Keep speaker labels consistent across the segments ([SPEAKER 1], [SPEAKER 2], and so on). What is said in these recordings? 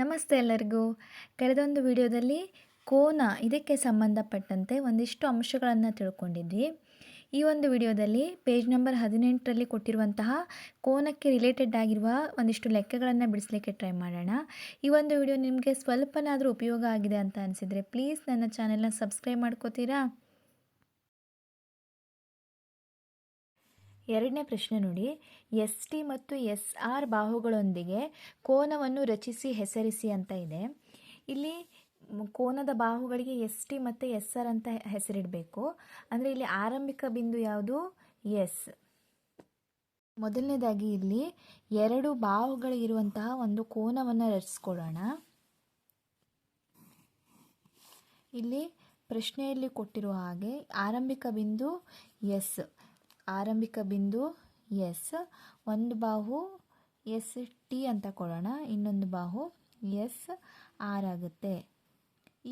[SPEAKER 1] ನಮಸ್ತೆ ಎಲ್ಲರಿಗೂ ಕಳೆದೊಂದು ವಿಡಿಯೋದಲ್ಲಿ ಕೋನ ಇದಕ್ಕೆ ಸಂಬಂಧಪಟ್ಟಂತೆ ಒಂದಿಷ್ಟು ಅಂಶಗಳನ್ನು ತಿಳ್ಕೊಂಡಿದ್ವಿ ಈ ಒಂದು ವಿಡಿಯೋದಲ್ಲಿ ಪೇಜ್ ನಂಬರ್ ಹದಿನೆಂಟರಲ್ಲಿ ಕೊಟ್ಟಿರುವಂತಹ ಕೋನಕ್ಕೆ ರಿಲೇಟೆಡ್ ಆಗಿರುವ ಒಂದಿಷ್ಟು ಲೆಕ್ಕಗಳನ್ನು ಬಿಡಿಸಲಿಕ್ಕೆ ಟ್ರೈ ಮಾಡೋಣ ಈ ಒಂದು ವಿಡಿಯೋ ನಿಮಗೆ ಸ್ವಲ್ಪನಾದರೂ ಉಪಯೋಗ ಆಗಿದೆ ಅಂತ ಅನಿಸಿದರೆ ಪ್ಲೀಸ್ ನನ್ನ ಚಾನೆಲ್ನ ಸಬ್ಸ್ಕ್ರೈಬ್ ಮಾಡ್ಕೋತೀರಾ ಎರಡನೇ ಪ್ರಶ್ನೆ ನೋಡಿ ಎಸ್ ಟಿ ಮತ್ತು ಎಸ್ ಆರ್ ಬಾಹುಗಳೊಂದಿಗೆ ಕೋನವನ್ನು ರಚಿಸಿ ಹೆಸರಿಸಿ ಅಂತ ಇದೆ ಇಲ್ಲಿ ಕೋನದ ಬಾಹುಗಳಿಗೆ ಎಸ್ ಟಿ ಮತ್ತು ಎಸ್ ಆರ್ ಅಂತ ಹೆಸರಿಡಬೇಕು ಅಂದರೆ ಇಲ್ಲಿ ಆರಂಭಿಕ ಬಿಂದು ಯಾವುದು ಎಸ್ ಮೊದಲನೇದಾಗಿ ಇಲ್ಲಿ ಎರಡು ಬಾಹುಗಳಿರುವಂತಹ ಒಂದು ಕೋನವನ್ನು ರಚಿಸ್ಕೊಳ್ಳೋಣ ಇಲ್ಲಿ ಪ್ರಶ್ನೆಯಲ್ಲಿ ಕೊಟ್ಟಿರುವ ಹಾಗೆ ಆರಂಭಿಕ ಬಿಂದು ಎಸ್ ಆರಂಭಿಕ ಬಿಂದು ಎಸ್ ಒಂದು ಬಾಹು ಎಸ್ ಟಿ ಅಂತ ಕೊಡೋಣ ಇನ್ನೊಂದು ಬಾಹು ಎಸ್ ಆರ್ ಆಗುತ್ತೆ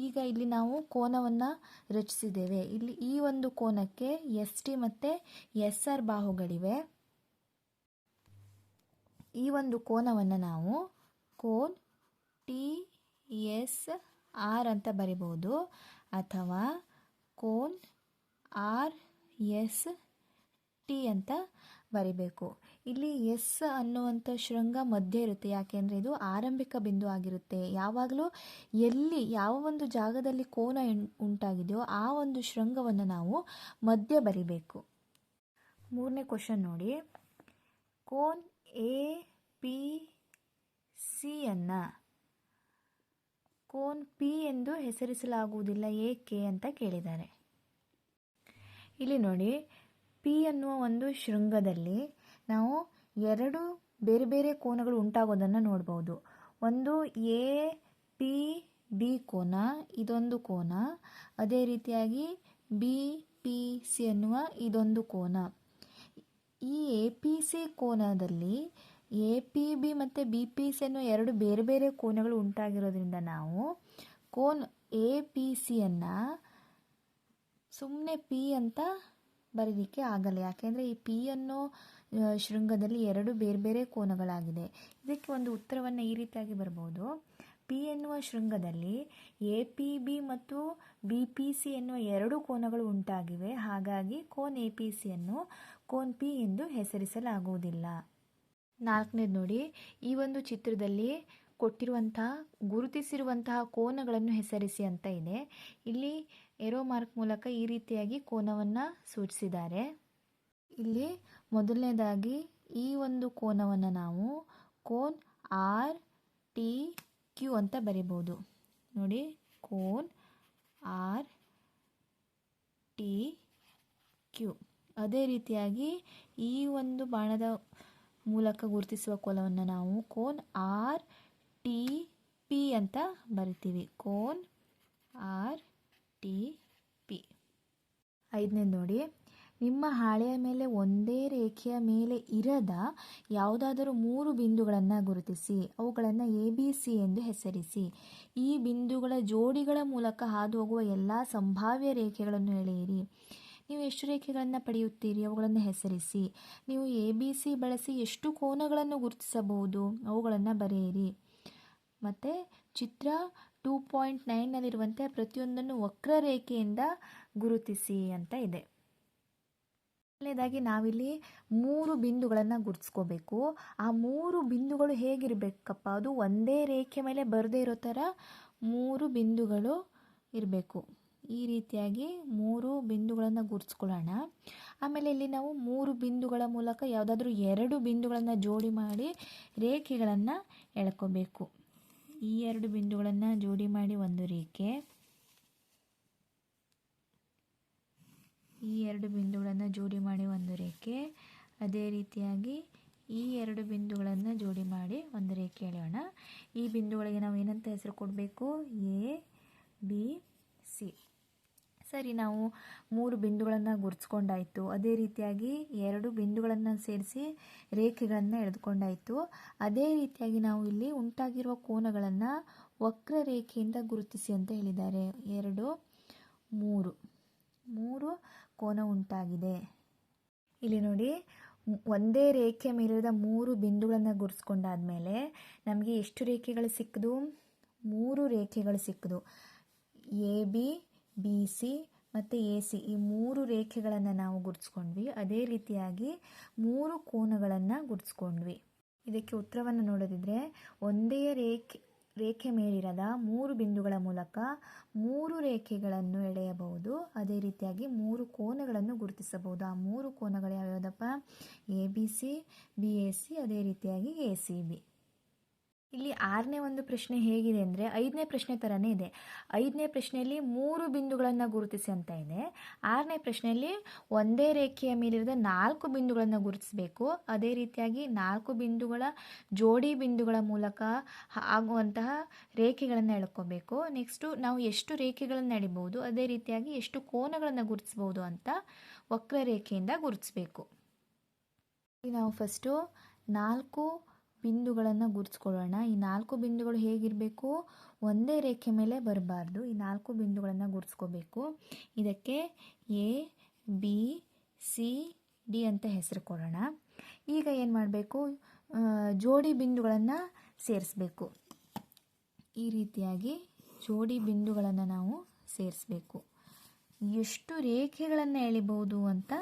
[SPEAKER 1] ಈಗ ಇಲ್ಲಿ ನಾವು ಕೋನವನ್ನು ರಚಿಸಿದ್ದೇವೆ ಇಲ್ಲಿ ಈ ಒಂದು ಕೋನಕ್ಕೆ ಎಸ್ ಟಿ ಮತ್ತು ಎಸ್ ಆರ್ ಬಾಹುಗಳಿವೆ ಈ ಒಂದು ಕೋನವನ್ನು ನಾವು ಕೋನ್ ಟಿ ಎಸ್ ಆರ್ ಅಂತ ಬರಿಬೋದು ಅಥವಾ ಕೋನ್ ಆರ್ ಎಸ್ ಟಿ ಅಂತ ಬರಿಬೇಕು ಇಲ್ಲಿ ಎಸ್ ಅನ್ನುವಂಥ ಶೃಂಗ ಮಧ್ಯ ಇರುತ್ತೆ ಯಾಕೆಂದರೆ ಇದು ಆರಂಭಿಕ ಬಿಂದು ಆಗಿರುತ್ತೆ ಯಾವಾಗಲೂ ಎಲ್ಲಿ ಯಾವ ಒಂದು ಜಾಗದಲ್ಲಿ ಕೋನ ಉಂಟಾಗಿದೆಯೋ ಆ ಒಂದು ಶೃಂಗವನ್ನು ನಾವು ಮಧ್ಯ ಬರಿಬೇಕು ಮೂರನೇ ಕ್ವಶನ್ ನೋಡಿ ಕೋನ್ ಎ ಪಿ ಸಿಯನ್ನು ಕೋನ್ ಪಿ ಎಂದು ಹೆಸರಿಸಲಾಗುವುದಿಲ್ಲ ಏಕೆ ಅಂತ ಕೇಳಿದ್ದಾರೆ ಇಲ್ಲಿ ನೋಡಿ ಪಿ ಅನ್ನುವ ಒಂದು ಶೃಂಗದಲ್ಲಿ ನಾವು ಎರಡು ಬೇರೆ ಬೇರೆ ಕೋನಗಳು ಉಂಟಾಗೋದನ್ನು ನೋಡ್ಬೋದು ಒಂದು ಎ ಪಿ ಬಿ ಕೋನ ಇದೊಂದು ಕೋನ ಅದೇ ರೀತಿಯಾಗಿ ಬಿ ಪಿ ಸಿ ಅನ್ನುವ ಇದೊಂದು ಕೋನ ಈ ಎ ಪಿ ಸಿ ಕೋನದಲ್ಲಿ ಎ ಪಿ ಬಿ ಮತ್ತು ಬಿ ಪಿ ಸಿ ಅನ್ನುವ ಎರಡು ಬೇರೆ ಬೇರೆ ಕೋನಗಳು ಉಂಟಾಗಿರೋದ್ರಿಂದ ನಾವು ಕೋನ್ ಎ ಪಿ ಸಿಯನ್ನು ಸುಮ್ಮನೆ ಪಿ ಅಂತ ಬರೀಲಿಕ್ಕೆ ಆಗಲ್ಲ ಯಾಕೆಂದರೆ ಈ ಪಿ ಅನ್ನೋ ಶೃಂಗದಲ್ಲಿ ಎರಡು ಬೇರೆ ಬೇರೆ ಕೋನಗಳಾಗಿದೆ ಇದಕ್ಕೆ ಒಂದು ಉತ್ತರವನ್ನು ಈ ರೀತಿಯಾಗಿ ಬರ್ಬೋದು ಪಿ ಎನ್ನುವ ಶೃಂಗದಲ್ಲಿ ಎ ಪಿ ಬಿ ಮತ್ತು ಬಿ ಪಿ ಸಿ ಎನ್ನುವ ಎರಡು ಕೋನಗಳು ಉಂಟಾಗಿವೆ ಹಾಗಾಗಿ ಕೋನ್ ಎ ಪಿ ಸಿಯನ್ನು ಕೋನ್ ಪಿ ಎಂದು ಹೆಸರಿಸಲಾಗುವುದಿಲ್ಲ ನಾಲ್ಕನೇದು ನೋಡಿ ಈ ಒಂದು ಚಿತ್ರದಲ್ಲಿ ಕೊಟ್ಟಿರುವಂತಹ ಗುರುತಿಸಿರುವಂತಹ ಕೋನಗಳನ್ನು ಹೆಸರಿಸಿ ಅಂತ ಇದೆ ಇಲ್ಲಿ ಎರೋ ಮಾರ್ಕ್ ಮೂಲಕ ಈ ರೀತಿಯಾಗಿ ಕೋನವನ್ನು ಸೂಚಿಸಿದ್ದಾರೆ ಇಲ್ಲಿ ಮೊದಲನೇದಾಗಿ ಈ ಒಂದು ಕೋನವನ್ನು ನಾವು ಕೋನ್ ಆರ್ ಟಿ ಕ್ಯೂ ಅಂತ ಬರಿಬೋದು ನೋಡಿ ಕೋನ್ ಆರ್ ಟಿ ಕ್ಯೂ ಅದೇ ರೀತಿಯಾಗಿ ಈ ಒಂದು ಬಾಣದ ಮೂಲಕ ಗುರುತಿಸುವ ಕೋಲವನ್ನು ನಾವು ಕೋನ್ ಆರ್ ಟಿ ಪಿ ಅಂತ ಬರಿತೀವಿ ಕೋನ್ ಆರ್ ಟಿ ಪಿ ಐದನೇ ನೋಡಿ ನಿಮ್ಮ ಹಾಳೆಯ ಮೇಲೆ ಒಂದೇ ರೇಖೆಯ ಮೇಲೆ ಇರದ ಯಾವುದಾದರೂ ಮೂರು ಬಿಂದುಗಳನ್ನು ಗುರುತಿಸಿ ಅವುಗಳನ್ನು ಎ ಬಿ ಸಿ ಎಂದು ಹೆಸರಿಸಿ ಈ ಬಿಂದುಗಳ ಜೋಡಿಗಳ ಮೂಲಕ ಹಾದು ಹೋಗುವ ಎಲ್ಲ ಸಂಭಾವ್ಯ ರೇಖೆಗಳನ್ನು ಎಳೆಯಿರಿ ನೀವು ಎಷ್ಟು ರೇಖೆಗಳನ್ನು ಪಡೆಯುತ್ತೀರಿ ಅವುಗಳನ್ನು ಹೆಸರಿಸಿ ನೀವು ಎ ಬಿ ಸಿ ಬಳಸಿ ಎಷ್ಟು ಕೋನಗಳನ್ನು ಗುರುತಿಸಬಹುದು ಅವುಗಳನ್ನು ಬರೆಯಿರಿ ಮತ್ತು ಚಿತ್ರ ಟೂ ಪಾಯಿಂಟ್ ನೈನಲ್ಲಿರುವಂತೆ ಪ್ರತಿಯೊಂದನ್ನು ವಕ್ರರೇಖೆಯಿಂದ ಗುರುತಿಸಿ ಅಂತ ಇದೆ ಮೊದಲನೇದಾಗಿ ನಾವಿಲ್ಲಿ ಮೂರು ಬಿಂದುಗಳನ್ನು ಗುರುತಿಸ್ಕೋಬೇಕು ಆ ಮೂರು ಬಿಂದುಗಳು ಹೇಗಿರಬೇಕಪ್ಪ ಅದು ಒಂದೇ ರೇಖೆ ಮೇಲೆ ಬರದೇ ಇರೋ ಥರ ಮೂರು ಬಿಂದುಗಳು ಇರಬೇಕು ಈ ರೀತಿಯಾಗಿ ಮೂರು ಬಿಂದುಗಳನ್ನು ಗುರುತಿಸ್ಕೊಳ್ಳೋಣ ಆಮೇಲೆ ಇಲ್ಲಿ ನಾವು ಮೂರು ಬಿಂದುಗಳ ಮೂಲಕ ಯಾವುದಾದ್ರೂ ಎರಡು ಬಿಂದುಗಳನ್ನು ಜೋಡಿ ಮಾಡಿ ರೇಖೆಗಳನ್ನು ಎಳ್ಕೋಬೇಕು ಈ ಎರಡು ಬಿಂದುಗಳನ್ನು ಜೋಡಿ ಮಾಡಿ ಒಂದು ರೇಖೆ ಈ ಎರಡು ಬಿಂದುಗಳನ್ನು ಜೋಡಿ ಮಾಡಿ ಒಂದು ರೇಖೆ ಅದೇ ರೀತಿಯಾಗಿ ಈ ಎರಡು ಬಿಂದುಗಳನ್ನು ಜೋಡಿ ಮಾಡಿ ಒಂದು ರೇಖೆ ಎಳೆಯೋಣ ಈ ಬಿಂದುಗಳಿಗೆ ನಾವು ಏನಂತ ಹೆಸರು ಕೊಡಬೇಕು ಎ ಬಿ ಸಿ ಸರಿ ನಾವು ಮೂರು ಬಿಂದುಗಳನ್ನು ಗುರ್ಸ್ಕೊಂಡಾಯಿತು ಅದೇ ರೀತಿಯಾಗಿ ಎರಡು ಬಿಂದುಗಳನ್ನು ಸೇರಿಸಿ ರೇಖೆಗಳನ್ನು ಎಳೆದುಕೊಂಡಾಯಿತು ಅದೇ ರೀತಿಯಾಗಿ ನಾವು ಇಲ್ಲಿ ಉಂಟಾಗಿರುವ ಕೋನಗಳನ್ನು ವಕ್ರ ರೇಖೆಯಿಂದ ಗುರುತಿಸಿ ಅಂತ ಹೇಳಿದ್ದಾರೆ ಎರಡು ಮೂರು ಮೂರು ಕೋನ ಉಂಟಾಗಿದೆ ಇಲ್ಲಿ ನೋಡಿ ಒಂದೇ ರೇಖೆ ಮೇಲಿರದ ಮೂರು ಬಿಂದುಗಳನ್ನು ಮೇಲೆ ನಮಗೆ ಎಷ್ಟು ರೇಖೆಗಳು ಸಿಕ್ಕದು ಮೂರು ರೇಖೆಗಳು ಸಿಕ್ಕದು ಎ ಬಿ ಬಿ ಸಿ ಮತ್ತು ಎ ಸಿ ಈ ಮೂರು ರೇಖೆಗಳನ್ನು ನಾವು ಗುರುತಿಸ್ಕೊಂಡ್ವಿ ಅದೇ ರೀತಿಯಾಗಿ ಮೂರು ಕೋನಗಳನ್ನು ಗುರುತಿಸ್ಕೊಂಡ್ವಿ ಇದಕ್ಕೆ ಉತ್ತರವನ್ನು ನೋಡೋದಿದ್ರೆ ಒಂದೇ ರೇಖೆ ರೇಖೆ ಮೇಲಿರದ ಮೂರು ಬಿಂದುಗಳ ಮೂಲಕ ಮೂರು ರೇಖೆಗಳನ್ನು ಎಳೆಯಬಹುದು ಅದೇ ರೀತಿಯಾಗಿ ಮೂರು ಕೋನಗಳನ್ನು ಗುರುತಿಸಬಹುದು ಆ ಮೂರು ಕೋನಗಳು ಯಾವ್ಯಾವುದಪ್ಪ A B C B A C ಅದೇ ರೀತಿಯಾಗಿ ಎ ಸಿ ಬಿ ಇಲ್ಲಿ ಆರನೇ ಒಂದು ಪ್ರಶ್ನೆ ಹೇಗಿದೆ ಅಂದರೆ ಐದನೇ ಪ್ರಶ್ನೆ ಥರನೇ ಇದೆ ಐದನೇ ಪ್ರಶ್ನೆಯಲ್ಲಿ ಮೂರು ಬಿಂದುಗಳನ್ನು ಗುರುತಿಸಿ ಅಂತ ಇದೆ ಆರನೇ ಪ್ರಶ್ನೆಯಲ್ಲಿ ಒಂದೇ ರೇಖೆಯ ಮೇಲಿರದ ನಾಲ್ಕು ಬಿಂದುಗಳನ್ನು ಗುರುತಿಸಬೇಕು ಅದೇ ರೀತಿಯಾಗಿ ನಾಲ್ಕು ಬಿಂದುಗಳ ಜೋಡಿ ಬಿಂದುಗಳ ಮೂಲಕ ಆಗುವಂತಹ ರೇಖೆಗಳನ್ನು ಎಳ್ಕೊಬೇಕು ನೆಕ್ಸ್ಟು ನಾವು ಎಷ್ಟು ರೇಖೆಗಳನ್ನು ಎಳಿಬಹುದು ಅದೇ ರೀತಿಯಾಗಿ ಎಷ್ಟು ಕೋನಗಳನ್ನು ಗುರುತಿಸಬಹುದು ಅಂತ ವಕ್ರರೇಖೆಯಿಂದ ಗುರುತಿಸಬೇಕು ನಾವು ಫಸ್ಟು ನಾಲ್ಕು ಬಿಂದುಗಳನ್ನು ಗುರುತಿಸ್ಕೊಳ್ಳೋಣ ಈ ನಾಲ್ಕು ಬಿಂದುಗಳು ಹೇಗಿರಬೇಕು ಒಂದೇ ರೇಖೆ ಮೇಲೆ ಬರಬಾರ್ದು ಈ ನಾಲ್ಕು ಬಿಂದುಗಳನ್ನು ಗುರುತಿಸ್ಕೋಬೇಕು ಇದಕ್ಕೆ ಎ ಬಿ ಸಿ ಡಿ ಅಂತ ಹೆಸರು ಕೊಡೋಣ ಈಗ ಏನು ಮಾಡಬೇಕು ಜೋಡಿ ಬಿಂದುಗಳನ್ನು ಸೇರಿಸಬೇಕು ಈ ರೀತಿಯಾಗಿ ಜೋಡಿ ಬಿಂದುಗಳನ್ನು ನಾವು ಸೇರಿಸಬೇಕು ಎಷ್ಟು ರೇಖೆಗಳನ್ನು ಎಳಿಬಹುದು ಅಂತ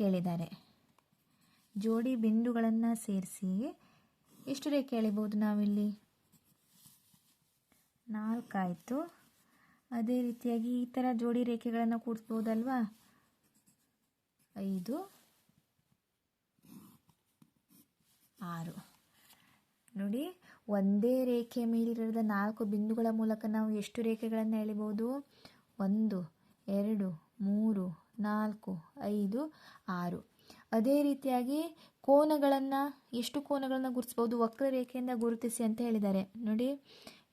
[SPEAKER 1] ಕೇಳಿದ್ದಾರೆ ಜೋಡಿ ಬಿಂದುಗಳನ್ನು ಸೇರಿಸಿ ಎಷ್ಟು ರೇಖೆ ಎಳಿಬೋದು ನಾವಿಲ್ಲಿ ನಾಲ್ಕಾಯಿತು ಅದೇ ರೀತಿಯಾಗಿ ಈ ಥರ ಜೋಡಿ ರೇಖೆಗಳನ್ನು ಕೂಡಿಸ್ಬೋದಲ್ವಾ ಐದು ಆರು ನೋಡಿ ಒಂದೇ ರೇಖೆ ಮೇಲಿರದ ನಾಲ್ಕು ಬಿಂದುಗಳ ಮೂಲಕ ನಾವು ಎಷ್ಟು ರೇಖೆಗಳನ್ನು ಎಳಿಬೋದು ಒಂದು ಎರಡು ಮೂರು ನಾಲ್ಕು ಐದು ಆರು ಅದೇ ರೀತಿಯಾಗಿ ಕೋನಗಳನ್ನು ಎಷ್ಟು ಕೋನಗಳನ್ನು ಗುರುತಿಸ್ಬೋದು ವಕ್ರರೇಖೆಯಿಂದ ಗುರುತಿಸಿ ಅಂತ ಹೇಳಿದ್ದಾರೆ ನೋಡಿ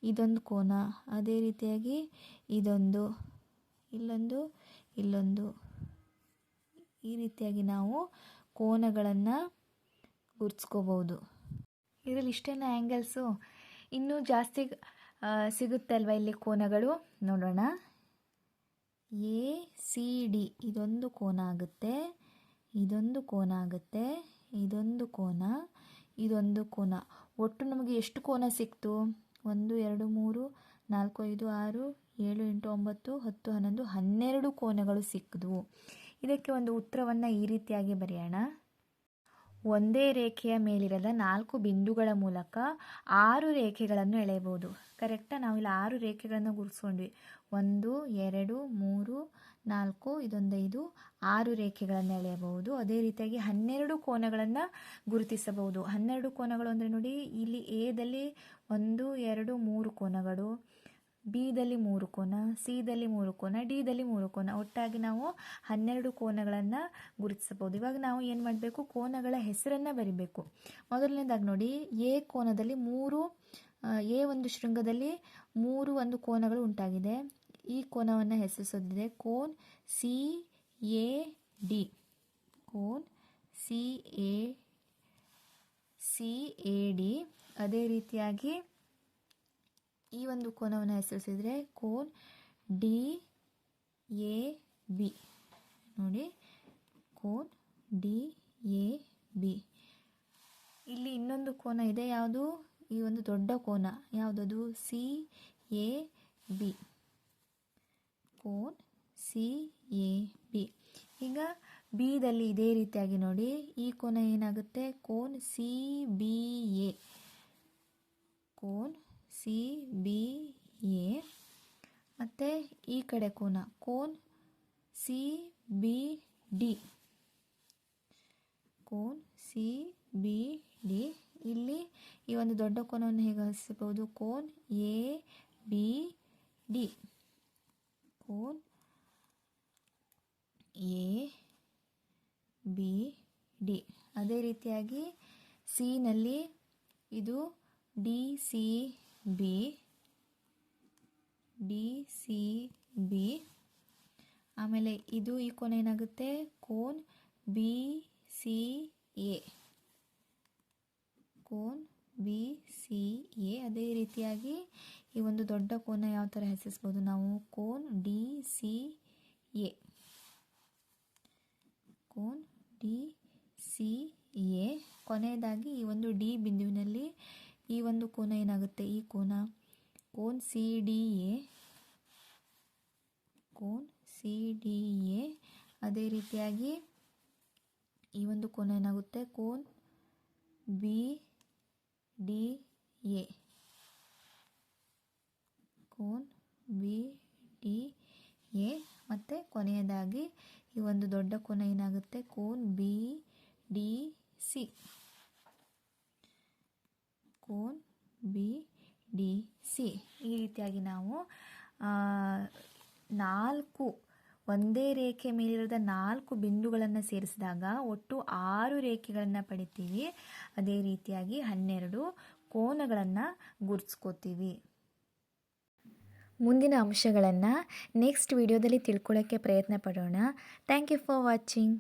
[SPEAKER 1] ಇದೊಂದು ಕೋನ ಅದೇ ರೀತಿಯಾಗಿ ಇದೊಂದು ಇಲ್ಲೊಂದು ಇಲ್ಲೊಂದು ಈ ರೀತಿಯಾಗಿ ನಾವು ಕೋನಗಳನ್ನು ಗುರುತಿಸ್ಕೋಬೋದು ಇದರಲ್ಲಿ ಇಷ್ಟೇನ ಆ್ಯಂಗಲ್ಸು ಇನ್ನೂ ಜಾಸ್ತಿ ಸಿಗುತ್ತೆ ಅಲ್ವಾ ಇಲ್ಲಿ ಕೋನಗಳು ನೋಡೋಣ ಎ ಸಿ ಡಿ ಇದೊಂದು ಕೋನ ಆಗುತ್ತೆ ಇದೊಂದು ಕೋನ ಆಗುತ್ತೆ ಇದೊಂದು ಕೋನ ಇದೊಂದು ಕೋನ ಒಟ್ಟು ನಮಗೆ ಎಷ್ಟು ಕೋನ ಸಿಕ್ತು ಒಂದು ಎರಡು ಮೂರು ನಾಲ್ಕು ಐದು ಆರು ಏಳು ಎಂಟು ಒಂಬತ್ತು ಹತ್ತು ಹನ್ನೊಂದು ಹನ್ನೆರಡು ಕೋನಗಳು ಸಿಕ್ಕಿದ್ವು ಇದಕ್ಕೆ ಒಂದು ಉತ್ತರವನ್ನು ಈ ರೀತಿಯಾಗಿ ಬರೆಯೋಣ ಒಂದೇ ರೇಖೆಯ ಮೇಲಿರದ ನಾಲ್ಕು ಬಿಂದುಗಳ ಮೂಲಕ ಆರು ರೇಖೆಗಳನ್ನು ಎಳೆಯಬಹುದು ಕರೆಕ್ಟಾಗಿ ನಾವಿಲ್ಲಿ ಆರು ರೇಖೆಗಳನ್ನು ಗುರುಸ್ಕೊಂಡ್ವಿ ಒಂದು ಎರಡು ಮೂರು ನಾಲ್ಕು ಇದೊಂದೈದು ಆರು ರೇಖೆಗಳನ್ನು ಎಳೆಯಬಹುದು ಅದೇ ರೀತಿಯಾಗಿ ಹನ್ನೆರಡು ಕೋನಗಳನ್ನು ಗುರುತಿಸಬಹುದು ಹನ್ನೆರಡು ಕೋನಗಳು ಅಂದರೆ ನೋಡಿ ಇಲ್ಲಿ ಎದಲ್ಲಿ ಒಂದು ಎರಡು ಮೂರು ಕೋನಗಳು ದಲ್ಲಿ ಮೂರು ಕೋನ ಸಿದಲ್ಲಿ ಮೂರು ಕೋನ ಡಿದಲ್ಲಿ ಮೂರು ಕೋನ ಒಟ್ಟಾಗಿ ನಾವು ಹನ್ನೆರಡು ಕೋನಗಳನ್ನು ಗುರುತಿಸಬಹುದು ಇವಾಗ ನಾವು ಏನು ಮಾಡಬೇಕು ಕೋನಗಳ ಹೆಸರನ್ನು ಬರಿಬೇಕು ಮೊದಲನೇದಾಗಿ ನೋಡಿ ಎ ಕೋನದಲ್ಲಿ ಮೂರು ಎ ಒಂದು ಶೃಂಗದಲ್ಲಿ ಮೂರು ಒಂದು ಕೋನಗಳು ಉಂಟಾಗಿದೆ ಈ ಕೋನವನ್ನು ಹೆಸರಿಸೋದಿದೆ ಕೋನ್ ಸಿ ಎ ಡಿ ಕೋನ್ C A C A D ಅದೇ ರೀತಿಯಾಗಿ ಈ ಒಂದು ಕೋನವನ್ನು ಹೆಸರಿಸಿದರೆ ಕೋನ್ ಡಿ ಎ ಬಿ ನೋಡಿ ಕೋನ್ ಡಿ ಎ ಬಿ ಇಲ್ಲಿ ಇನ್ನೊಂದು ಕೋನ ಇದೆ ಯಾವುದು ಈ ಒಂದು ದೊಡ್ಡ ಕೋನ ಯಾವುದದು ಸಿ ಎ ಬಿ ಕೋನ್ ಸಿ ಎ ಬಿ ಈಗ ಬಿ ದಲ್ಲಿ ಇದೇ ರೀತಿಯಾಗಿ ನೋಡಿ ಈ ಕೋನ ಏನಾಗುತ್ತೆ ಕೋನ್ ಸಿ ಬಿ ಎ ಕೋನ್ ಸಿ ಬಿ ಎ ಮತ್ತು ಈ ಕಡೆ ಕೋನ ಕೋನ್ ಸಿ ಬಿ ಡಿ ಕೋನ್ ಸಿ ಬಿ ಡಿ ಇಲ್ಲಿ ಈ ಒಂದು ದೊಡ್ಡ ಕೋನವನ್ನು ಹೇಗೆ ಕೋನ್ ಎ ಬಿ ಡಿ ಕೋನ್ ಎ ಬಿ ಡಿ ಅದೇ ರೀತಿಯಾಗಿ ಸಿನಲ್ಲಿ ಇದು D C B D C B ಆಮೇಲೆ ಇದು ಈ ಕೋನ ಏನಾಗುತ್ತೆ ಕೋನ್ ಬಿ ಸಿ ಎ ಕೋನ್ ಬಿ ಸಿ ಎ ಅದೇ ರೀತಿಯಾಗಿ ಈ ಒಂದು ದೊಡ್ಡ ಕೋನ ಯಾವ ಥರ ಹೆಸರಿಸ್ಬೋದು ನಾವು ಕೋನ್ ಡಿ ಸಿ ಎ ಕೋನ್ ಡಿ ಸಿ ಎ ಕೊನೆಯದಾಗಿ ಈ ಒಂದು ಡಿ ಬಿಂದುವಿನಲ್ಲಿ ಈ ಒಂದು ಕೋನ ಏನಾಗುತ್ತೆ ಈ ಕೋನ ಕೋನ್ ಸಿ ಡಿ ಎ ಕೋನ್ ಸಿ ಡಿ ಎ ಅದೇ ರೀತಿಯಾಗಿ ಈ ಒಂದು ಕೋನ ಏನಾಗುತ್ತೆ ಕೋನ್ ಬಿ ಡಿ ಎ ಕೋನ್ ಬಿ ಡಿ ಎ ಮತ್ತು ಕೊನೆಯದಾಗಿ ಈ ಒಂದು ದೊಡ್ಡ ಕೋನ ಏನಾಗುತ್ತೆ ಕೋನ್ ಬಿ ಡಿ ಸಿ ಕೋನ್ ಬಿ ಡಿ ಸಿ ಈ ರೀತಿಯಾಗಿ ನಾವು ನಾಲ್ಕು ಒಂದೇ ರೇಖೆ ಮೇಲಿರುವ ನಾಲ್ಕು ಬಿಂದುಗಳನ್ನು ಸೇರಿಸಿದಾಗ ಒಟ್ಟು ಆರು ರೇಖೆಗಳನ್ನು ಪಡಿತೀವಿ ಅದೇ ರೀತಿಯಾಗಿ ಹನ್ನೆರಡು ಕೋನಗಳನ್ನು ಗುರ್ಸ್ಕೋತೀವಿ ಮುಂದಿನ ಅಂಶಗಳನ್ನು ನೆಕ್ಸ್ಟ್ ವಿಡಿಯೋದಲ್ಲಿ ತಿಳ್ಕೊಳ್ಳೋಕ್ಕೆ ಪ್ರಯತ್ನ ಪಡೋಣ ಥ್ಯಾಂಕ್ ಯು ಫಾರ್ ವಾಚಿಂಗ್